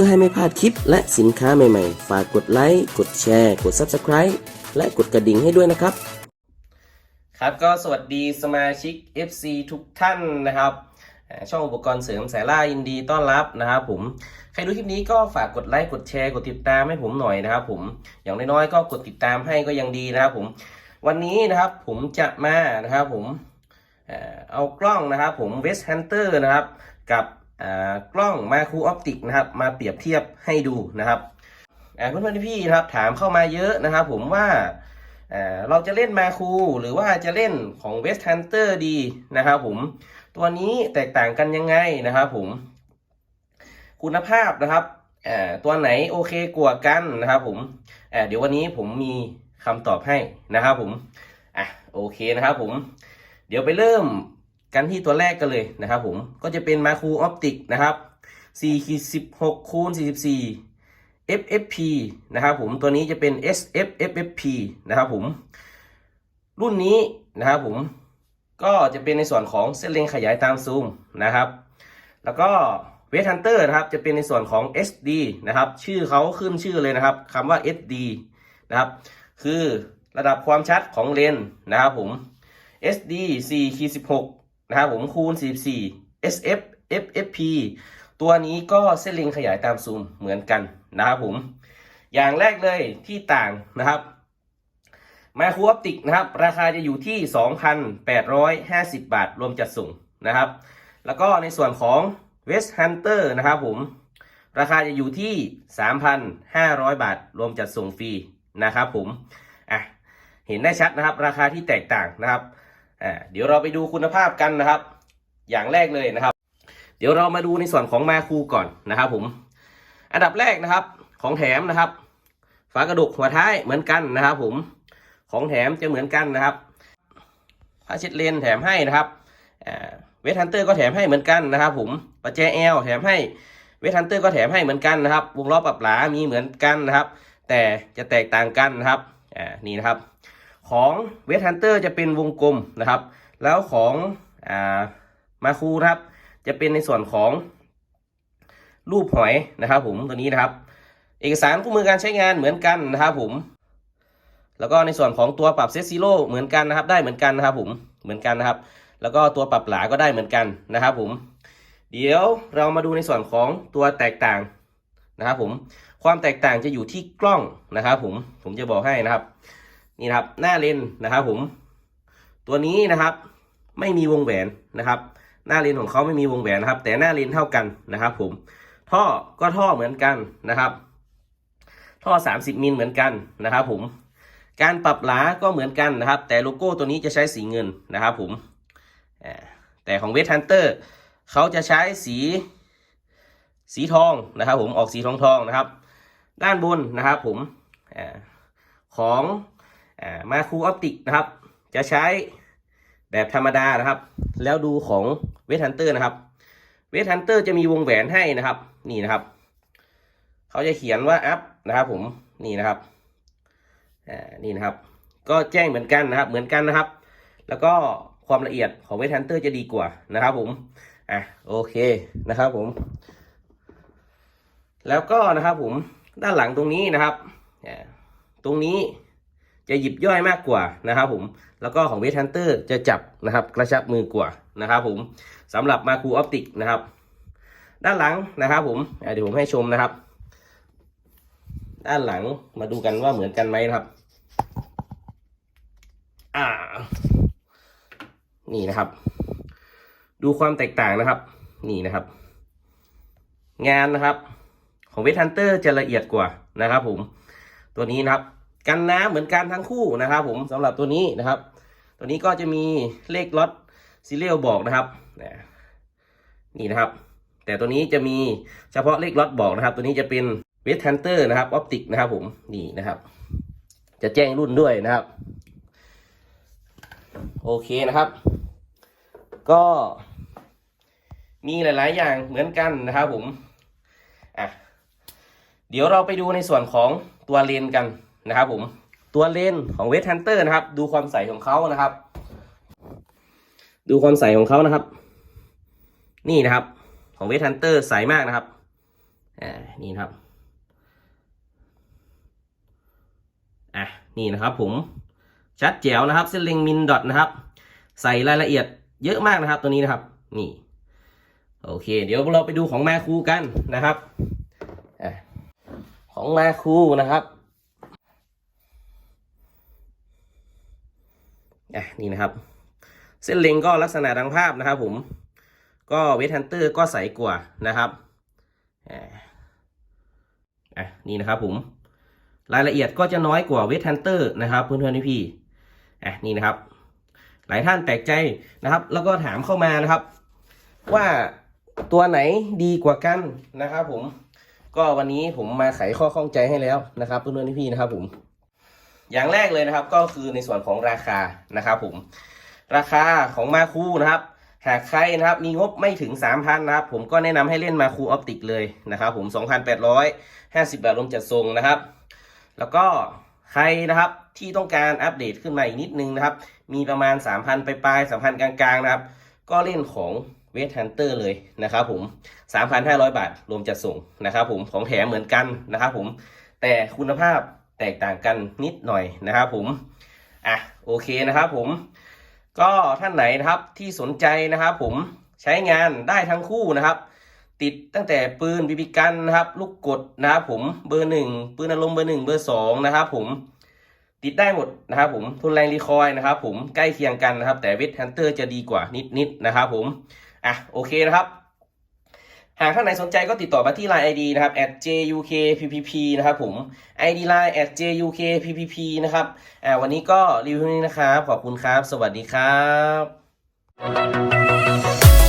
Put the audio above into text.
พื่อให้ไม่พลาดคลิปและสินค้าใหม่ๆ ฝากกดไลค์กดแชร์ กด Subscribe และกดกระดิ่งให้ด้วยนะครับ ครับก็สวัสดีสมาชิก FC ทุกท่านนะครับ ช่องอุปกรณ์เสริมสายล่ายินดีต้อนรับนะครับผม ใครดูคลิปนี้ก็ฝากกดไลค์กดแชร์กดติดตามให้ผมหน่อยนะครับผมอย่างน้อยๆก็กดติดตามให้ก็ยังดีนะครับผมวันนี้นะครับผมจะมานะครับผมเอากล้องนะครับผม West Hunter นะครับกับ กล้องมาคูออปติกนะครับมาเปรียบเทียบให้ดูนะครับอ่าเพื่อนๆพี่ๆนะครับถามเข้ามาเยอะนะครับ ผมว่าเราจะเล่นมาคูหรือว่าจะเล่นของ West Hunter ดีนะครับผมตัวนี้แตกต่างกันยังไงนะครับผมคุณภาพนะครับตัวไหนโอเคกว่ากันนะครับผมเดี๋ยววันนี้ผมมีคำตอบให้นะครับผมอะโอเคนะครับผม เดี๋ยวไปเริ่ม กันที่ตัวแรกกันเลยนะครับผมก็จะเป็นมาคูออปติกนะครับ4ขีด16คูณ44 FFP นะครับผมตัวนี้จะเป็น SFFFP นะครับผมรุ่นนี้นะครับผมก็จะเป็นในส่วนของเส้นเล็งขยายตามซูมนะครับ แล้วก็เวทันเตอร์นะครับจะเป็นในส่วนของ SD นะครับ ชื่อเขาขึ้นชื่อเลยนะครับคำว่า SD นะครับคือระดับความชัดของเลนนะครับผม SD 4ขีด16 นะครับผมคูณ 44 SF FFP ตัวนี้ก็เส้นเล็งขยายตามซูมเหมือนกันนะครับผม อย่างแรกเลยที่ต่างนะครับมาคูออปติกนะครับ ราคาจะอยู่ที่ 2,850 บาท รวมจัดส่งนะครับ แล้วก็ในส่วนของ West Hunter นะครับผม ราคาจะอยู่ที่ 3,500 บาท รวมจัดส่งฟรีนะครับผม อะ เห็นได้ชัดนะครับ ราคาที่แตกต่างนะครับ อ่าเดี๋ยวเราไปดูคุณภาพกันนะครับ อย่างแรกเลยนะครับ เดี๋ยวเรามาดูในส่วนของมาคูก่อนนะครับผมอันดับแรกนะครับ ของแถมนะครับ ฝากระดกหัวท้ายเหมือนกันนะครับ ผมของแถมจะเหมือนกันนะครับผ้าเช็ดเลนแถมให้นะครับเวทฮันเตอร์ก็แถมให้เหมือนกันนะครับ ผมประแจแอลแถมให้เวทฮันเตอร์ก็แถมให้เหมือนกันนะครับ วงล้อปรับหลามีเหมือนกันนะครับ แต่จะแตกต่างกันนะครับอ่านี่นะครับ ของเวทฮันเตอร์จะเป็นวงกลมนะครับ แล้วของอ่ามาคูครับ จะเป็นในส่วนของรูปหอยนะครับ ผมตัวนี้นะครับ เอกสารคู่มือการใช้งานเหมือนกันนะครับผม แล้วก็ในส่วนของตัวปรับเซตซีโร่เหมือนกันนะครับ ได้เหมือนกันนะครับ ผมเหมือนกันนะครับ แล้วก็ตัวปรับหลาก็ได้เหมือนกันนะครับ ผม เดี๋ยวเรามาดูในส่วนของตัวแตกต่างนะครับ ผมความแตกต่างจะอยู่ที่กล้องนะครับ ผมผมจะบอกให้นะครับ นี่ครับ หน้าเลนนะครับผม ตัวนี้นะครับ ไม่มีวงแหวนนะครับ หน้าเลนของเขาไม่มีวงแหวนนะครับ แต่หน้าเลนเท่ากันนะครับ ผม ท่อก็ท่อเหมือนกันนะครับ ท่อ 30มิลเหมือนกันนะครับ ผม การปรับหลาก็เหมือนกันนะครับ แต่โลโก้ตัวนี้จะใช้สีเงินนะครับ ผมแต่ของเวท h ันเตอร์เขาจะใช้สีสีทองนะครับ ผมออกสีทองทองนะครับ ด้านบนนะครับ ผมของ มาคูออปติกนะครับ จะใช้แบบธรรมดานะครับ แล้วดูของเวทันเตอร์นะครับ เวทันเตอร์จะมีวงแหวนให้นะครับ นี่นะครับ เขาจะเขียนว่าอัพนะครับ ผมนี่นะครับอ่านี่นะครับ ก็แจ้งเหมือนกันนะครับ เหมือนกันนะครับ แล้วก็ความละเอียดของเวทันเตอร์จะดีกว่านะครับ ผมอะโอเคนะครับผม แล้วก็นะครับผมด้านหลังตรงนี้นะครับตรงนี้ จะหยิบย่อยมากกว่านะครับผม แล้วก็ของเวทันเตอร์จะจับนะครับกระชับมือกว่านะครับผมสำหรับมาคูออปติกนะครับ ด้านหลังนะครับผมเดี๋ยวผมให้ชมนะครับ ด้านหลังมาดูกันว่าเหมือนกันไหมนะครับ อ่า นี่นะครับ ดูความแตกต่างนะครับ นี่นะครับ งานนะครับ ของเวทันเตอร์จะละเอียดกว่านะครับผม ตัวนี้นะครับ กันน้ำเหมือนกันทั้งคู่นะครับ ผมสำหรับตัวนี้นะครับ ตัวนี้ก็จะมีเลขล็อตซีเรียลบอกนะครับนี่นะครับ แต่ตัวนี้จะมีเฉพาะเลขล็อตบอกนะครับ ตัวนี้จะเป็นเวท h ันเตอร์นะครับออปติกนะครับ ผมนี่นะครับ จะแจ้งรุ่นด้วยนะครับ โอเคนะครับ ก็มีหลาย ๆ อย่างเหมือนกันนะครับผม อะ เดี๋ยวเราไปดูในส่วนของตัวเลนกัน นะครับผมตัวเลนของเวท h ันเตอร์นะครับ ดูความใสของเขานะครับ ดูความใสของเขานะครับ นี่นะครับ ของเวท h ันเตอร์ใสมากนะครับอ่านี่นะครับอะนี่นะครับผมชัดแจ๋วนะครับเส้นเล็งมินดอทนะครับ ใส่รายละเอียดเยอะมากนะครับตัวนี้นะครับ นี่โอเค เดี๋ยวเราไปดูของมาคูกันนะครับอของมาคูนะครับ อะนี่นะครับ เส้นเล็งก็ลักษณะดังภาพนะครับ ผมก็เวทฮันเตอร์ก็ใสกว่านะครับอะนี่นะครับผมรายละเอียดก็จะน้อยกว่าเวทฮันเตอร์นะครับเพื่อนๆพี่ๆอะนี่นะครับ หลายท่านแปลกใจนะครับ แล้วก็ถามเข้ามานะครับ ว่าตัวไหนดีกว่ากันนะครับ ผม ก็วันนี้ผมมาไขข้อข้องใจให้แล้วนะครับเพื่อนๆพี่ๆนะครับผม อย่างแรกเลยนะครับก็คือในส่วนของราคานะครับผมราคาของมาคูนะครับ หากใครนะครับมีงบไม่ถึง 3,000นะครับ ผมก็แนะนำให้เล่นมาคูออปติกเลยนะครับ ผม 2,850 บาทรวมจัดส่งนะครับ แล้วก็ใครนะครับที่ต้องการอัปเดตขึ้นมาอีกนิดนึงนะครับ มีประมาณ 3,000 ไปปลายๆ3,000 กลางๆนะครับ ก็เล่นของเวทฮันเตอร์เลยนะครับผม 3,500 บาทรวมจัดส่งนะครับผมของแถมเหมือนกันนะครับผมแต่คุณภาพ แตกต่างกันนิดหน่อยนะครับผมอะโอเคนะครับผมก็ท่านไหนนะครับที่สนใจนะครับผมใช้งานได้ทั้งคู่นะครับ ติดตั้งแต่ปืนบีบีกันนะครับลูกกดนะครับผมเบอร์หนึ่งปืนอารมณ์เบอร์หนึ่งเบอร์สองนะครับผมติดได้หมดนะครับผมทุนแรงรีคอยนะครับผมใกล้เคียงกันนะครับ แต่เวทฮันเตอร์จะดีกว่านิดๆนะครับผมอะโอเคนะครับ หากท่านไหนสนใจก็ติดต่อมาที่ Line ID นะครับ @jukppp นะครับผม ID Line @jukppp นะครับอ่าวันนี้ก็รีวิวนี้นะครับ ขอบคุณครับ สวัสดีครับ